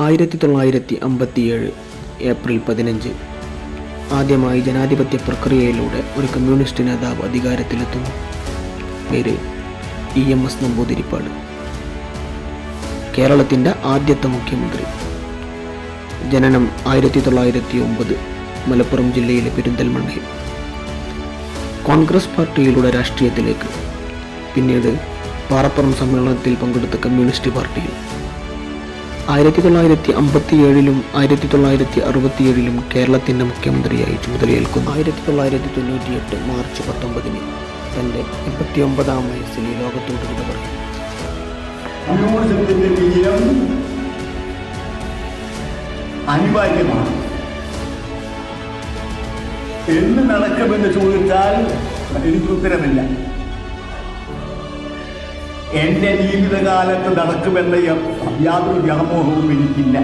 ആയിരത്തി തൊള്ളായിരത്തി അമ്പത്തിയേഴ് ഏപ്രിൽ പതിനഞ്ച്. ആദ്യമായി ജനാധിപത്യ പ്രക്രിയയിലൂടെ ഒരു കമ്മ്യൂണിസ്റ്റ് നേതാവ് അധികാരത്തിലെത്തുന്നു. പേര് ഇ എം എസ് നമ്പൂതിരിപ്പാട്. കേരളത്തിന്റെ ആദ്യത്തെ മുഖ്യമന്ത്രി. ജനനം ആയിരത്തി തൊള്ളായിരത്തി ഒമ്പത് മലപ്പുറം ജില്ലയിലെ പെരിന്തൽമണ്ണയിൽ. കോൺഗ്രസ് പാർട്ടിയിലൂടെ രാഷ്ട്രീയത്തിലേക്ക്. പിന്നീട് പാറപ്പുറം സമ്മേളനത്തിൽ പങ്കെടുത്ത കമ്മ്യൂണിസ്റ്റ് പാർട്ടിയിൽ. ആയിരത്തി തൊള്ളായിരത്തി അമ്പത്തി ഏഴിലും ആയിരത്തി തൊള്ളായിരത്തി അറുപത്തിയേഴിലും കേരളത്തിന്റെ മുഖ്യമന്ത്രിയായി ചുമതലയേൽക്കുന്നു. ആയിരത്തി തൊള്ളായിരത്തി തൊണ്ണൂറ്റിയെട്ട് മാർച്ച് പത്തൊമ്പതിന് തന്റെ എൺപത്തിയൊമ്പതാം വയസ്സിൽ ഈ ലോകത്തോട് വിട പറയും. അനിവാര്യമാണ്. എന്ന് നടക്കുമെന്ന് ചോദിച്ചാൽ എനിക്ക് ഉത്തരമില്ല. എന്റെ ജീവിതകാലത്ത് നടക്കുമെന്ന യാതൊരു വ്യാമോഹവും എനിക്കില്ല.